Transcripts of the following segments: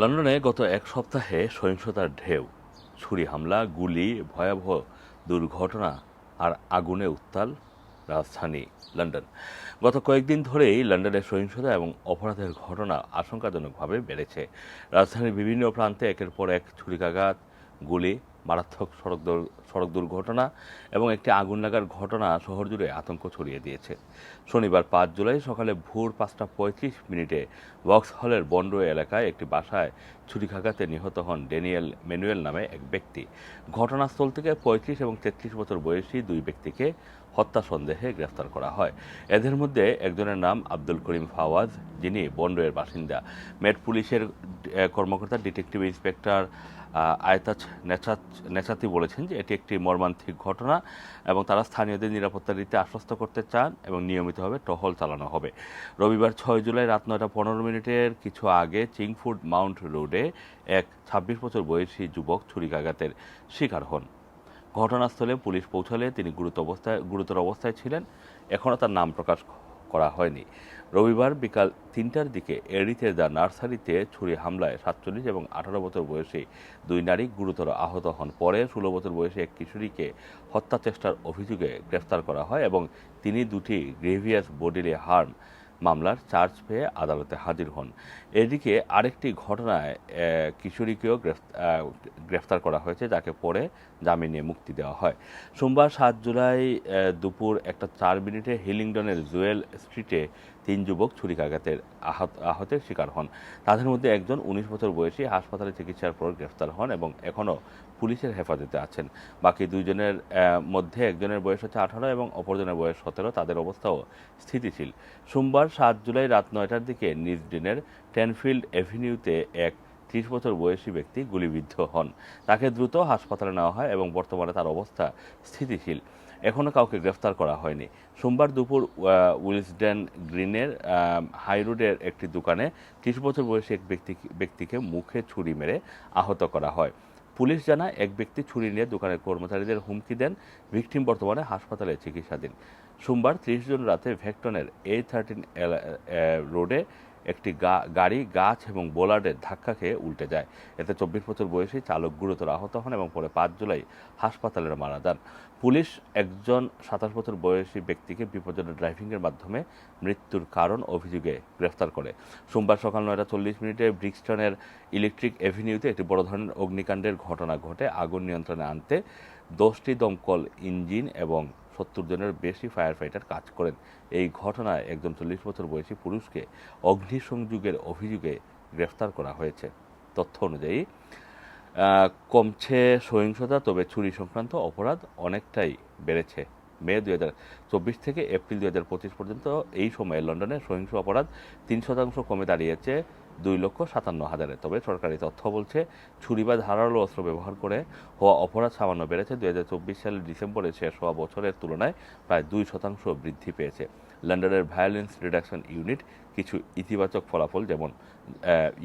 লন্ডনে গত এক সপ্তাহে সহিংসতার ঢেউ, ছুরি হামলা, গুলি, ভয়াবহ দুর্ঘটনা আর আগুনে উত্তাল রাজধানী লন্ডন। গত কয়েকদিন ধরেই লন্ডনের সহিংসতা এবং অপরাধের ঘটনা আশঙ্কাজনকভাবে বেড়েছে। রাজধানীর বিভিন্ন প্রান্তে একের পর এক ছুরিকাঘাত, গুলি মারাত্মক সড়ক সড়ক দুর্ঘটনা এবং একটি আগুন লাগার ঘটনা শহর জুড়ে আতঙ্ক ছড়িয়ে দিয়েছে। শনিবার পাঁচ জুলাই সকালে ভোর পাঁচটা পঁয়ত্রিশ মিনিটে বক্স হলের বন্ডো এলাকায় একটি বাসায় ছুরিকাঘাতে নিহত হন ড্যানিয়েল ম্যানুয়েল নামে এক ব্যক্তি। ঘটনাস্থল থেকে পঁয়ত্রিশ এবং তেত্রিশ বছর বয়সী দুই ব্যক্তিকে হত্যা সন্দেহে গ্রেফতার করা হয়। এদের মধ্যে একজনের নাম আব্দুল করিম ফাওয়াজ, যিনি বন্ডোয়ের বাসিন্দা। মেট পুলিশের কর্মকর্তা, ডিটেকটিভ ইন্সপেক্টর আয়তাজ নেচাত নেচাতি বলেছেন যে এটি একটি মর্মান্তিক ঘটনা এবং তারা স্থানীয়দের নিরাপত্তা দিতে আশ্বস্ত করতে চান এবং নিয়মিতভাবে টহল চালানো হবে। রবিবার ছয় জুলাই রাত নয়টা পনেরো মিনিটের কিছু আগে চিংফুড মাউন্ট রোডে এক ছাব্বিশ বছর বয়সী যুবক ছুরিকাঘাতের শিকার হন। ঘটনাস্থলে পুলিশ পৌঁছালে তিনি গুরুতর অবস্থায় গুরুতর অবস্থায় ছিলেন। এখনও তার নাম প্রকাশ করা হয়নি। রবিবার বিকাল তিনটার দিকে এরিতে দ্য নার্সারিতে ছুরি হামলায় সাতচল্লিশ এবং আঠারো বছর বয়সী দুই নারী গুরুতর আহত হন। পরে ষোলো বছর বয়সী এক কিশোরীকে হত্যা চেষ্টার অভিযোগে গ্রেফতার করা হয় এবং তিনি দুটি গ্রেভিয়াস বডিলে হার্ম মামলার চার্জ পেয়ে আদালতে হাজির হন। এদিকে আরেকটি ঘটনায় কিশোরীকেও গ্রেফতার গ্রেফতার করা হয়েছে, যাকে পরে জামিনে মুক্তি দেওয়া হয়। সোমবার সাত জুলাই দুপুর একটা চার মিনিটে হিলিংডনের জুয়েল স্ট্রিটে তিন যুবক ছুরিকাঘাতের আহত, আহতের শিকার হন। তাদের মধ্যে একজন উনিশ বছর বয়সী হাসপাতালে চিকিৎসার পর গ্রেফতার হন এবং এখনও পুলিশের হেফাজতে আছেন। বাকি দুইজনের মধ্যে একজনের বয়স হচ্ছে আঠারো এবং অপরজনের বয়স সতেরো। তাদের অবস্থাও স্থিতিশীল। সোমবার সাত জুলাই রাত নয়টার দিকে নিজ ডিনের টেনফিল্ড এভিনিউতে এক ত্রিশ বছর বয়সী ব্যক্তি গুলিবিদ্ধ হন। তাকে দ্রুত হাসপাতালে নেওয়া হয় এবং বর্তমানে তার অবস্থা স্থিতিশীল। এখনও কাউকে গ্রেফতার করা হয়নি। সোমবার দুপুর উইলসডেন গ্রিনের আহ, হাই রোডের একটি দোকানে ত্রিশ বছর বয়সী এক ব্যক্তি ব্যক্তিকে মুখে ছুরি মেরে আহত করা হয়। পুলিশ জানায় এক ব্যক্তি ছুরি নিয়ে দোকানের কর্মচারীদের হুমকি দেন। ভিকটিম বর্তমানে হাসপাতালে চিকিৎসাধীন। সোমবার ত্রিশ জন রাতে ভেক্টনের এ থার্টিন রোডে একটি গাড়ি, গাছ এবং বোলার্ডের ধাক্কা খেয়ে উল্টে যায়। এতে চব্বিশ বছর বয়সী চালক গুরুতর আহত হন এবং পরে পাঁচ জুলাই হাসপাতালের মারা যান। পুলিশ একজন সাতাশ বছর বয়সী ব্যক্তিকে বিপজ্জনক ড্রাইভিংয়ের মাধ্যমে মৃত্যুর কারণ অভিযোগে গ্রেফতার করে। সোমবার সকাল নয়টা চল্লিশ মিনিটে ব্রিক্সটনের ইলেকট্রিক এভিনিউতে একটি বড় ধরনের অগ্নিকাণ্ডের ঘটনা ঘটে। আগুন নিয়ন্ত্রণে আনতে দশটি দমকল ইঞ্জিন এবং সত্তর জনের বেশি ফায়ার ফাইটার কাজ করেন। এই ঘটনায় একজন চল্লিশ বছর বয়সী পুরুষকে অগ্নিসংযোগের অভিযোগে গ্রেফতার করা হয়েছে। তথ্য অনুযায়ী কমছে সহিংসতা, তবে চুরি সংক্রান্ত অপরাধ অনেকটাই বেড়েছে। মে দুই হাজার চব্বিশ থেকে এপ্রিল দুই হাজার পঁচিশ পর্যন্ত এই সময়ে লন্ডনে সহিংস অপরাধ তিন শতাংশ কমে দাঁড়িয়েছে। দুই লক্ষ সাতান্ন হাজারে। তবে সরকারি তথ্য বলছে ছুরি বা ধারালো অস্ত্র ব্যবহার করে হওয়া অপরাধ সামান্য বেড়েছে। দুই হাজার চব্বিশ সালের ডিসেম্বরে শেষ হওয়া বছরের তুলনায় প্রায় দুই শতাংশ বৃদ্ধি পেয়েছে। লন্ডনের ভায়োলেন্স রিডাকশন ইউনিট কিছু ইতিবাচক ফলাফল যেমন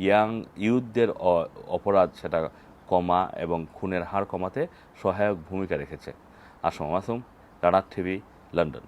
ইয়াং ইউথদের অপরাধ সেটা কমা এবং খুনের হার কমাতে সহায়ক ভূমিকা রেখেছে। আসম মাসুম, রানার টিভি, লন্ডন।